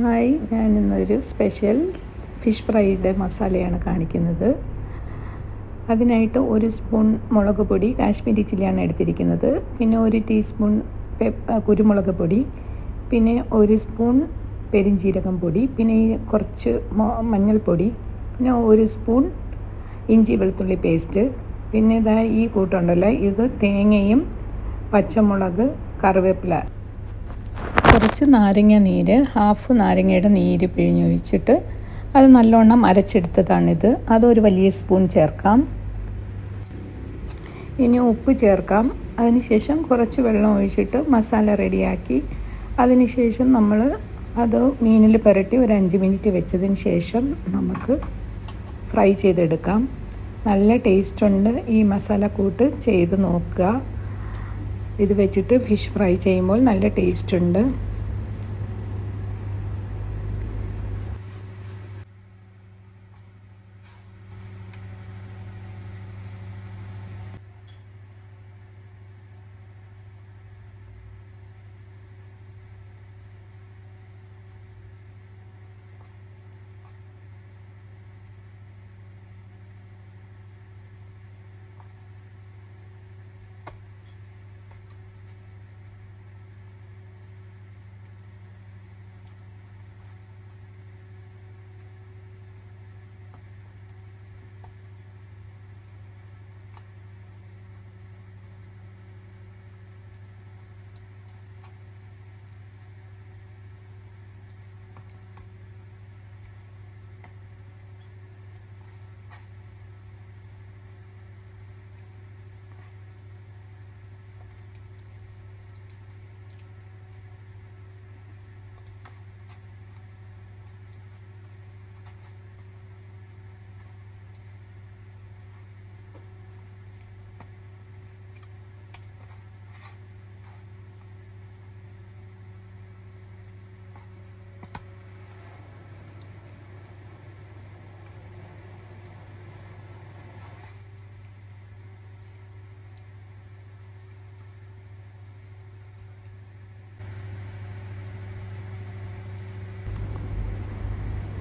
Hi ഞാൻ ഇന്നൊരു special fish ഫ്രൈയുടെ മസാലയാണ് കാണിക്കുന്നത്. അതിനായിട്ട് ഒരു സ്പൂൺ മുളക് പൊടി കാശ്മീരി ചില്ലിയാണ് എടുത്തിരിക്കുന്നത്. പിന്നെ ഒരു ടീസ്പൂൺ കുരുമുളക് പൊടി പിന്നെ ഒരു സ്പൂൺ പെരിഞ്ജീരകം പൊടി പിന്നെ കുറച്ച് മഞ്ഞൾപ്പൊടി പിന്നെ ഒരു സ്പൂൺ ഇഞ്ചി വെളുത്തുള്ളി പേസ്റ്റ് പിന്നെ ഇതാ ഈ കൂട്ടുണ്ടല്ലോ ഇത് തേങ്ങയും പച്ചമുളക് കറിവേപ്പില. കുറച്ച് നാരങ്ങ നീര് ഹാഫ് നാരങ്ങയുടെ നീര് പിഴിഞ്ഞൊഴിച്ചിട്ട് അത് നല്ലോണം അരച്ചെടുത്തതാണിത്. അതൊരു വലിയ സ്പൂൺ ചേർക്കാം. ഇനി ഉപ്പ് ചേർക്കാം. അതിനുശേഷം കുറച്ച് വെള്ളം ഒഴിച്ചിട്ട് മസാല റെഡിയാക്കി. അതിനുശേഷം നമ്മൾ അത് മീനിൽ പുരട്ടി ഒരു അഞ്ച് മിനിറ്റ് വെച്ചതിന് ശേഷം നമുക്ക് ഫ്രൈ ചെയ്തെടുക്കാം. നല്ല ടേസ്റ്റ് ഉണ്ട് ഈ മസാല കൂട്ട് ചെയ്ത് നോക്കുക. ഇത് വെച്ചിട്ട് ഫിഷ് ഫ്രൈ ചെയ്യുമ്പോൾ നല്ല ടേസ്റ്റ് ഉണ്ട്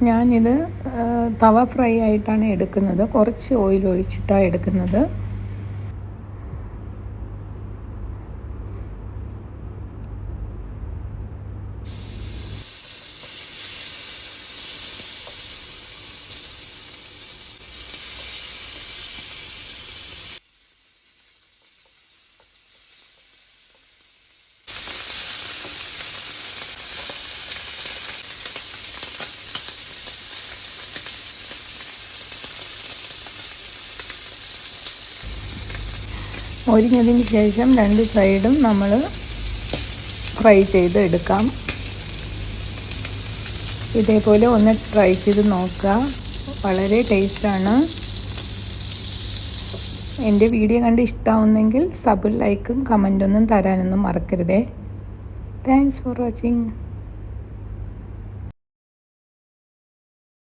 ഞാനിത് തവ ഫ്രൈ ആയിട്ടാണ് എടുക്കുന്നത്. കുറച്ച് ഓയിൽ ഒഴിച്ചിട്ടാണ് എടുക്കുന്നത്. മൊരിഞ്ഞതിന് ശേഷം രണ്ട് സൈഡും നമ്മൾ ഫ്രൈ ചെയ്ത് എടുക്കാം. ഇതേപോലെ ഒന്ന് ട്രൈ ചെയ്ത് നോക്കുക. വളരെ ടേസ്റ്റാണ്. എന്റെ വീഡിയോ കണ്ട് ഇഷ്ടമാവുന്നെങ്കിൽ സബ് ലൈക്കും കമന്റൊന്നും തരാനൊന്നും മറക്കരുതേ. Thanks for watching